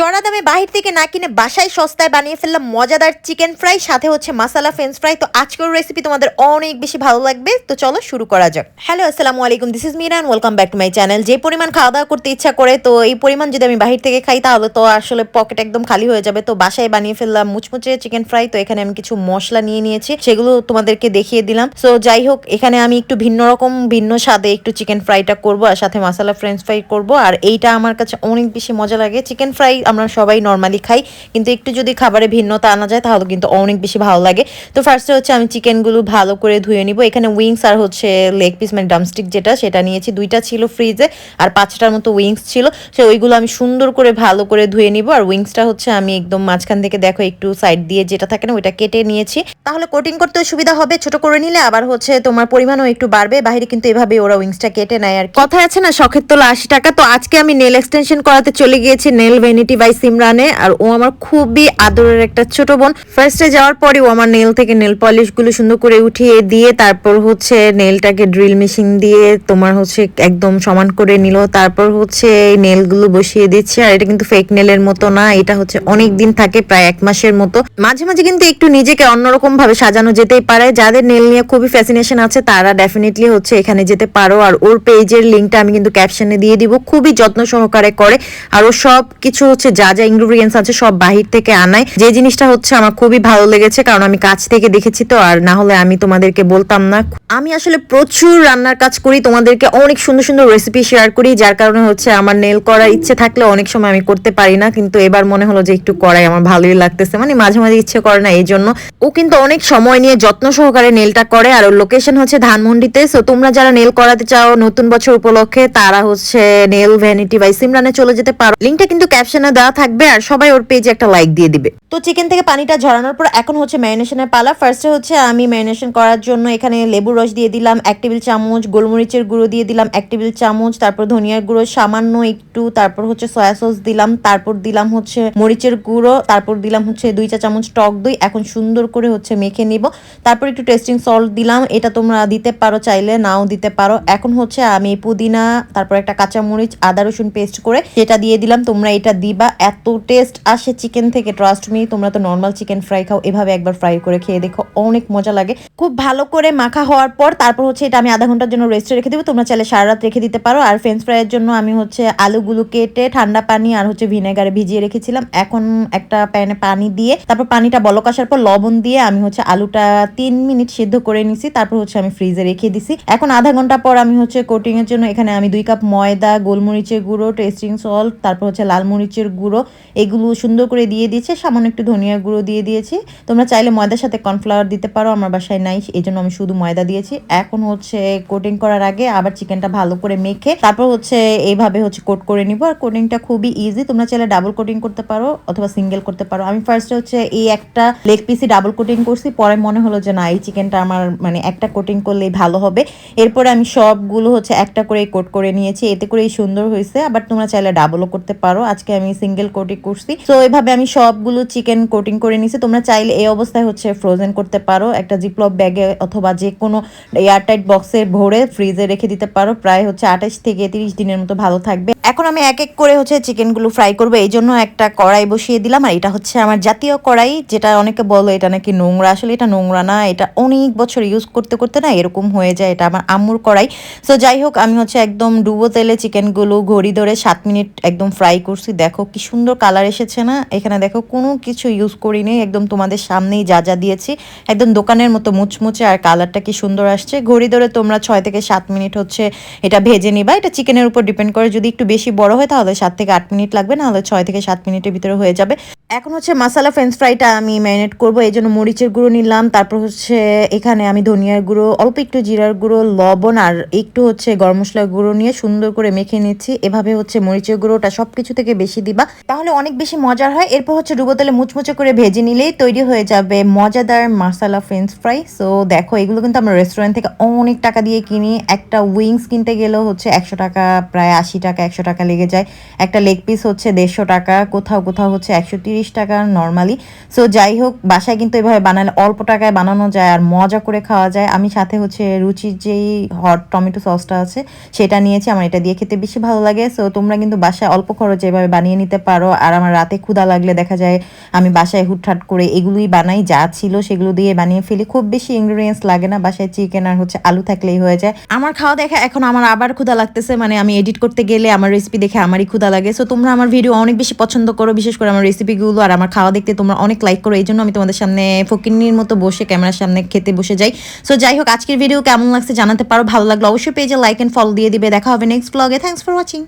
চড়া দামে বাহির থেকে না কিনে বাসায় সস্তায় বানিয়ে ফেললাম মজাদার চিকেন ফ্রাই, সাথে হচ্ছে মাসালা ফ্রেঞ্চ ফ্রাই তো আজকের রেসিপি তোমাদের অনেক বেশি ভালো লাগবে। তো চলো শুরু করা যাক। হ্যালো আসসালামু আলাইকুম this is Miran welcome back to my channel যে পরিমাণ খাওয়া দাওয়া করতে ইচ্ছা করে, তো এই পরিমাণ যদি আমি বাহির থেকে খাই, তাহলে তো আসলে পকেট একদম খালি হয়ে যাবে। তো বাসায় বানিয়ে ফেললাম মুচমুচে চিকেন ফ্রাই তো এখানে আমি কিছু মশলা নিয়ে নিয়েছি, সেগুলো তোমাদেরকে দেখিয়ে দিলাম। সো যাই হোক, এখানে আমি একটু ভিন্ন রকম, ভিন্ন স্বাদে একটু চিকেন ফ্রাইটা করব, আর সাথে মশলা ফ্রেঞ্চ ফ্রাই করব। আর এইটা আমার কাছে অনেক বেশি মজা লাগে। চিকেন ফ্রাই আমরা সবাই নর্মালি খাই, কিন্তু একটু যদি খাবারে ভিন্নতা আনা যায়, তাহলে কিন্তু অনেক বেশি ভালো লাগে। তো ফার্স্টে হচ্ছে আমি চিকেনগুলো ভালো করে ধুয়ে নিব। এখানে উইংস আর হচ্ছে লেগ পিস মানে ডামস্টিক যেটা, সেটা নিয়েছি। দুইটা ছিল ফ্রিজে আর পাঁচটার মতো উইংস ছিল। সে ওইগুলো আমি সুন্দর করে ভালো করে ধুয়ে নিব। আর উইংসটা হচ্ছে আমি একদম মাঝখান থেকে দেখো, একটু সাইড দিয়ে যেটা থাকে না, ওইটা কেটে নিয়েছি। তাহলে কোটিং করতে সুবিধা হবে, ছোট করে নিলে আবার হচ্ছে তোমার পরিমাণও একটু বাড়বে। বাইরে কিন্তু এভাবে ওরা উইংসটা কেটে নেয় আর। কথা আছে না, শখের তোলা আশি টাকা। তো আজকে আমি নেল এক্সটেনশন করাতে চলে গিয়েছি নেল ভ্যানিটি বাই সিমরানে, আর ও আমার খুবই আদরের একটা ছোট বোন। ফার্স্টে যাওয়ার পরে ও আমার নেল থেকে নেল পলিশগুলো সুন্দর করে উঠিয়ে দিয়ে তারপর হচ্ছে নেলটাকে ড্রিল মেশিন দিয়ে তোমার হচ্ছে একদম সমান করে নিল। তারপর হচ্ছে নেলগুলো বসিয়ে দিচ্ছে, আর এটা কিন্তু ফেক নেলের মতো না, এটা হচ্ছে অনেক দিন থাকে, প্রায় এক মাসের মতো। মাঝে মাঝে কিন্তু একটু নিজেকে অন্যরকম ভাবে সাজানো যেতেই পারে। যাদের নেল নিয়ে খুবই ফ্যাসিনেশন আছে, তারা ডেফিনেটলি হচ্ছে এখানে যেতে পারো, আর ওর পেজের লিঙ্কটা আমি কিন্তু ক্যাপশনে দিয়ে দিব। খুবই যত্ন সহকারে করে, আর ও সব কিছু হচ্ছে যা যা ইনগ্রিডিয়েন্টস আছে সব বাহির থেকে আনায়। যে জিনিসটা হচ্ছে আমার খুবই ভালো লেগেছে, কারণ আমি কাছ থেকে দেখেছি তো, আর না হলে আমি তোমাদেরকে বলতাম না। আমি আসলে প্রচুর রান্নার কাজ করি, তোমাদেরকে অনেক সুন্দর সুন্দর রেসিপি শেয়ার করি, যার কারণে হচ্ছে আমার নেল করার ইচ্ছে থাকলে অনেক সময় আমি করতে পারি না, কিন্তু এবার মনে হলো যে একটু করাই, আমার ভালোই লাগতেছে। মানে মাঝে মাঝে ইচ্ছে করে না এই জন্য ও কিন্তু অনেক সময় নিয়ে যত্ন সহকারে নেলটা করে, আর লোকেশন হচ্ছে ধানমন্ডিতে। সো তোমরা যারা নেল করাতে চাও নতুন বছর উপলক্ষে, তারা হচ্ছে নেল ভ্যানিটি বাই সিমরানে চলে যেতে পারো। লিঙ্কটা কিন্তু ক্যাপশনে দেওয়া থাকবে আর সবাই ওর পেজে একটা লাইক দিয়ে দিবে। তো চিকেন থেকে পানিটা ঝরানোর পর এখন হচ্ছে ম্যারিনেশনের পালা। ফার্স্টে হচ্ছে আমি ম্যারিনেশন করার জন্য এখানে লেবুর রস দিয়ে দিলাম, এক টেবিল চামচ গোলমরিচের গুঁড়ো দিয়ে দিলাম, এক টেবিল চামচ, তারপর ধনিয়ার গুঁড়ো, সামান্য একটু, তারপর হচ্ছে সয়া সস দিলাম, তারপর দিলাম হচ্ছে মরিচের গুঁড়ো, তারপর দিলাম হচ্ছে দুই চা চামচ টক দই, এখন সুন্দর করে হচ্ছে মেখে নিব। তারপর একটু টেস্টিং সল্ট দিলাম, এটা তোমরা দিতে পারো চাইলে, নাও দিতে পারো। এখন হচ্ছে আমি পুদিনা, তারপর একটা কাঁচা মরিচ আদা রসুন পেস্ট করে সেটা দিয়ে দিলাম, তোমরা এটা দিবা। এত টেস্ট আসে চিকেন থেকে ট্রাস্ট মি তোমরা তো নর্মাল চিকেন ফ্রাই খাও, এভাবে একবার ফ্রাই করে খেয়ে দেখো, অনেক মজা লাগে। খুব ভালো করে মাখা হওয়ার পর, তারপর হচ্ছে এটা আমি আধা ঘণ্টার জন্য রেস্টে রেখে দেবো, তোমরা চাইলে সারা রাত রেখে দিতে পারো। আর ফ্রেঞ্চ ফ্রাইয়ের জন্য আমি হচ্ছে আলুগুলো কেটে ঠান্ডা পানি আর হচ্ছে ভিনেগারে ভিজিয়ে রেখেছিলাম। এখন একটা প্যানে পানি দিয়ে, তারপর পানিটা বলক আসার পর লবণ দিয়ে আমি হচ্ছে আলুটা তিন মিনিট সিদ্ধ করে নিছি, তারপর হচ্ছে আমি ফ্রিজে রেখে দিছি। এখন আধা ঘণ্টা পর আমি হচ্ছে কোটিং এর জন্য এখানে আমি দুই কাপ ময়দা, গোলমরিচের গুঁড়ো টেস্টিং সল্ট তারপর হচ্ছে লাল মরিচের গুঁড়ো, এগুলো সুন্দর করে দিয়ে দিয়েছে। সামান্য একটু ধনিয়ার গুঁড়ো দিয়ে দিয়েছি। তোমরা চাইলে ময়দার সাথে কর্নফ্লাওয়ার দিতে পারো, আমার বাসায় নাই এই জন্য আমি শুধু ময়দা দিয়েছি। এখন হচ্ছে কোটিং করার আগে আবার চিকেনটা ভালো করে মেখে, তারপর হচ্ছে এইভাবে হচ্ছে কোট করে নিব। আর কোটিংটা খুবই ইজি তোমরা চাইলে ডাবল কোটিং করতে পারো অথবা সিঙ্গেল করতে পারো। আমি ফার্স্টে হচ্ছে এই একটা লেগ পিসি ডাবল কোটিং করছি, পরে মনে হলো যে না, এই চিকেনটা আমার মানে একটা কোটিং করলেই ভালো হবে। এরপরে আমি সবগুলো হচ্ছে একটা করে কোট করে নিয়েছি, এতে করেই সুন্দর হয়েছে। আবার তোমরা চাইলে ডাবলও করতে পারো। আজকে আমি সিঙ্গেল কোটিং করছি। তো এভাবে আমি সবগুলো চিকেন কোটিং করে নিছি। তোমরা চাইলে এই অবস্থায় হচ্ছে ফ্রোজেন করতে পারো। একটা জিপ্লপ ব্যাগে অথবা যে কোনো এয়ারটাইট বক্সে ভরে ফ্রিজে রেখে দিতে পারো। প্রায় হচ্ছে আঠাশ থেকে তিরিশ দিনের মতো ভালো থাকবে। এখন আমি এক এক করে হচ্ছে চিকেনগুলো ফ্রাই করব, এই জন্য একটা কড়াই বসিয়ে দিলাম, আর এটা হচ্ছে আমার জাতীয় কড়াই, যেটা অনেকে বলো এটা নাকি নোংরা। আসলে এটা নোংরা না, এটা অনেক বছর ইউজ করতে করতে না এরকম হয়ে যায়, এটা আমার আম্মুর কড়াই। সো যাই হোক, আমি হচ্ছে একদম ডুবো তেলে চিকেনগুলো ঘড়ি ধরে সাত মিনিট একদম ফ্রাই করছি। দেখো কি সুন্দর কালার এসেছে না? এখানে দেখো কোনো কিছু ইউজ করিনি, একদম তোমাদের সামনেই যা যা দিয়েছি। একদম দোকানের মতো মুচমুচে, আর কালারটা কি সুন্দর আসছে। ঘড়ি ধরে তোমরা ছয় থেকে সাত মিনিট হচ্ছে এটা ভেজে নিবা। এটা চিকেনের উপর ডিপেন্ড করে, যদি একটু বেশি বড় হয়, তাহলে সাত থেকে আট মিনিট লাগবে, নাহলে ছয় থেকে সাত মিনিটের ভিতরে হয়ে যাবে। এখন হচ্ছে মশলা ফ্রেঞ্চ ফ্রাইটা আমি ম্যারিনেট করব, এই জন্য মরিচের গুঁড়ো নিলাম, তারপর হচ্ছে এখানে আমি ধনিয়ার গুঁড়ো, অল্প একটু জিরার গুঁড়ো, লবণ আর একটু হচ্ছে গরম মশলার গুঁড়ো নিয়ে সুন্দর করে মেখে নিচ্ছি। এভাবে হচ্ছে মরিচের গুঁড়োটা সব কিছু থেকে বেশি দিবা। তাহলে অনেক বেশি মজার হয়। এরপর হচ্ছে ডুবো তেলে মুচমুচে করে ভেজে নিলেই তৈরি হয়ে যাবে মজাদার মশলা ফ্রেঞ্চ ফ্রাই সো দেখো, এগুলো কিন্তু আমরা রেস্টুরেন্ট থেকে অনেক টাকা দিয়ে কিনি। একটা উইংস কিনতে গেলেও হচ্ছে একশো টাকা, প্রায় আশি টাকা, একশো টাকা লেগে যায়। একটা লেগ পিস হচ্ছে দেড়শো টাকা, কোথাও কোথাও হচ্ছে একশো তিরিশ টাকা নর্মালি সো যাই হোক, বাসায় কিন্তু এভাবে বানালে অল্প টাকায় বানানো যায় আর মজা করে খাওয়া যায়। আমি সাথে হচ্ছে রুচির যেই হট টমেটো সসটা আছে, সেটা নিয়েছি। আমার এটা দিয়ে খেতে বেশি ভালো লাগে। সো তোমরা কিন্তু বাসায় অল্প খরচে এভাবে বানিয়ে নিতে পারো। আর আমার রাতে ক্ষুধা লাগলে দেখা যায় আমি বাসায় হুটহাট করে এগুলোই বানাই। যা ছিল সেগুলো দিয়ে বানিয়ে ফেলি। খুব বেশি ইনগ্রিডিয়েন্টস লাগে না। বাসায় চিকেন আর হচ্ছে আলু থাকলেই হয়ে যায়। আমার খাওয়া দেখা এখন আমার আবার ক্ষুধা লাগতেছে। মানে আমি এডিট করতে গেলে আমার রেসিপি দেখে আমারই ক্ষুধা লাগে। সো তোমরা আমার ভিডিও অনেক বেশি পছন্দ করো, বিশেষ করে আমার রেসিপিগুলো আর আমার খাওয়া দেখতে তোমরা অনেক লাইক করো। এই জন্য আমি তোমাদের সামনে ফকিন্নির মতো বসে ক্যামেরার সামনে খেতে বসে যাই। সো যাই হোক, আজকের ভিডিও কেমন লাগছে জানাতে পারো। ভালো লাগল অবশ্যই পেজে লাইক অ্যান্ড ফলো দিয়ে দিবে। দেখা হবে নেক্সট ব্লগে থ্যাংকস ফর ওয়াচিং